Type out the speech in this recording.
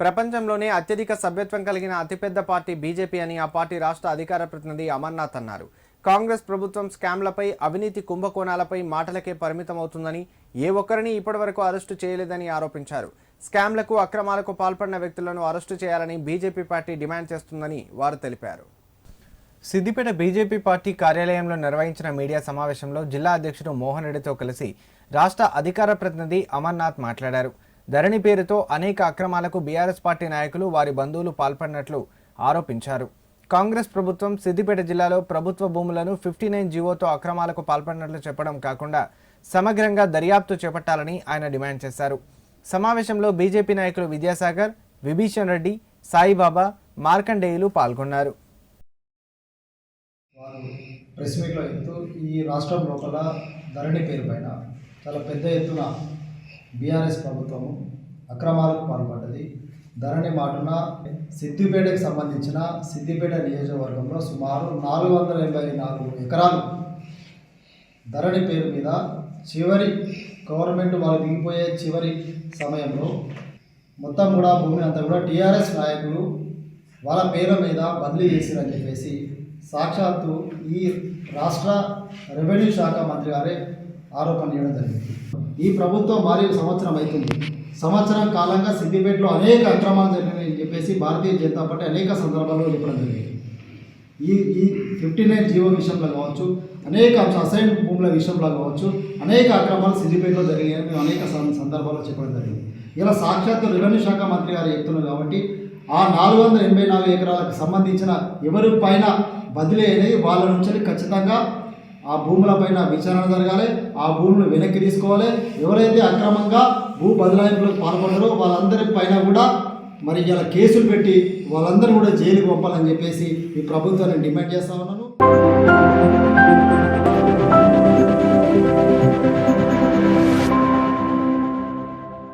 ప్రపంచంలోనే అత్యధిక సభ్యత్వం కలిగిన అతిపెద్ద పార్టీ బీజేపీ అని ఆ పార్టీ రాష్ట్ర అధికార ప్రతినిధి అమర్నాథ్ అన్నారు. కాంగ్రెస్ ప్రభుత్వం స్కామ్లపై అవినీతి కుంభకోణాలపై మాటలకే పరిమితమవుతుందని ఏ ఒక్కరిని ఇప్పటివరకు అరెస్టు చేయలేదని ఆరోపించారు. స్కామ్లకు అక్రమాలకు పాల్పడిన వ్యక్తులను అరెస్టు చేయాలని బీజేపీ పార్టీ డిమాండ్ చేస్తుందని వారు తెలిపారు. సిద్దిపేట బీజేపీ పార్టీ కార్యాలయంలో నిర్వహించిన మీడియా సమావేశంలో జిల్లా అధ్యక్షుడు మోహన్ రెడ్డితో కలిసి రాష్ట్ర అధికార ప్రతినిధి అమర్నాథ్ మాట్లాడారు. ధరణి పేరుతో అనేక అక్రమాలకు బీఆర్ఎస్ పార్టీ నాయకులు వారి బంధువులు పాల్పడినట్లు ఆరోపించారు. కాంగ్రెస్ ప్రభుత్వం సిద్దిపేట జిల్లాలో ప్రభుత్వ భూములను ఫిఫ్టీ నైన్ జీవోతో అక్రమాలకు పాల్పడినట్లు చెప్పడం కాకుండా సమగ్రంగా దర్యాప్తు చేపట్టాలని ఆయన డిమాండ్ చేశారు. సమావేశంలో బీజేపీ నాయకులు విద్యాసాగర్ విభీషణ్ రెడ్డి సాయిబాబా మార్కండేయులు పాల్గొన్నారు. ప్రెస్ మీట్లో ఈ రాష్ట్రం లోపల ధరణి పేరు పైన చాలా పెద్ద ఎత్తున బీఆర్ఎస్ ప్రభుత్వము అక్రమాలకు పాల్పడ్డది. ధరణి మాటున సిద్దిపేటకు సంబంధించిన సిద్దిపేట నియోజకవర్గంలో సుమారు నాలుగు వందల ఎనభై నాలుగు ఎకరాలు ధరణి పేరు మీద చివరి గవర్నమెంట్ వాళ్ళు దిగిపోయే చివరి సమయంలో మొత్తం కూడా భూమిని అంతా కూడా టీఆర్ఎస్ నాయకులు వాళ్ళ పేర్ల మీద బదిలీ చేసిరని చెప్పేసి సాక్షాత్తు ఈ రాష్ట్ర రెవెన్యూ శాఖ మంత్రి గారే ఆరోపణ చేయడం జరిగింది. ఈ ప్రభుత్వం మారి సంవత్సరం అవుతుంది. సంవత్సరం కాలంగా సిద్దిపేటలో అనేక అక్రమాలు జరిగినాయని చెప్పేసి భారతీయ జనతా పార్టీ అనేక సందర్భాల్లో చెప్పడం జరిగింది. ఈ ఈ ఫిఫ్టీ నైన్ జీవో విషయంలో కావచ్చు అనేక అసైన్ భూముల విషయంలో కావచ్చు అనేక అక్రమాలు సిద్దిపేటలో జరిగాయని మేము అనేక సందర్భాల్లో చెప్పడం జరిగింది. ఇలా సాక్షాత్తు రెవెన్యూ శాఖ మంత్రి గారు చెప్తున్నారు కాబట్టి ఆ నాలుగు వందల ఎనభై నాలుగు ఎకరాలకు సంబంధించిన ఎవరి పైన బదిలీ అనేది వాళ్ళ నుంచి ఖచ్చితంగా ఆ భూముల పైన విచారణ జరగాలి ఆ భూములు వెనక్కి తీసుకోవాలి. ఎవరైతే అక్రమంగా భూ బదలాయింపులకు పాల్పడ్డారో వాళ్ళందరి పైన కూడా మరి ఇలా కేసులు పెట్టి వాళ్ళందరూ కూడా జైలుకి పంపాలని చెప్పేసి ఈ ప్రభుత్వాన్ని డిమాండ్ చేస్తా ఉన్నాను.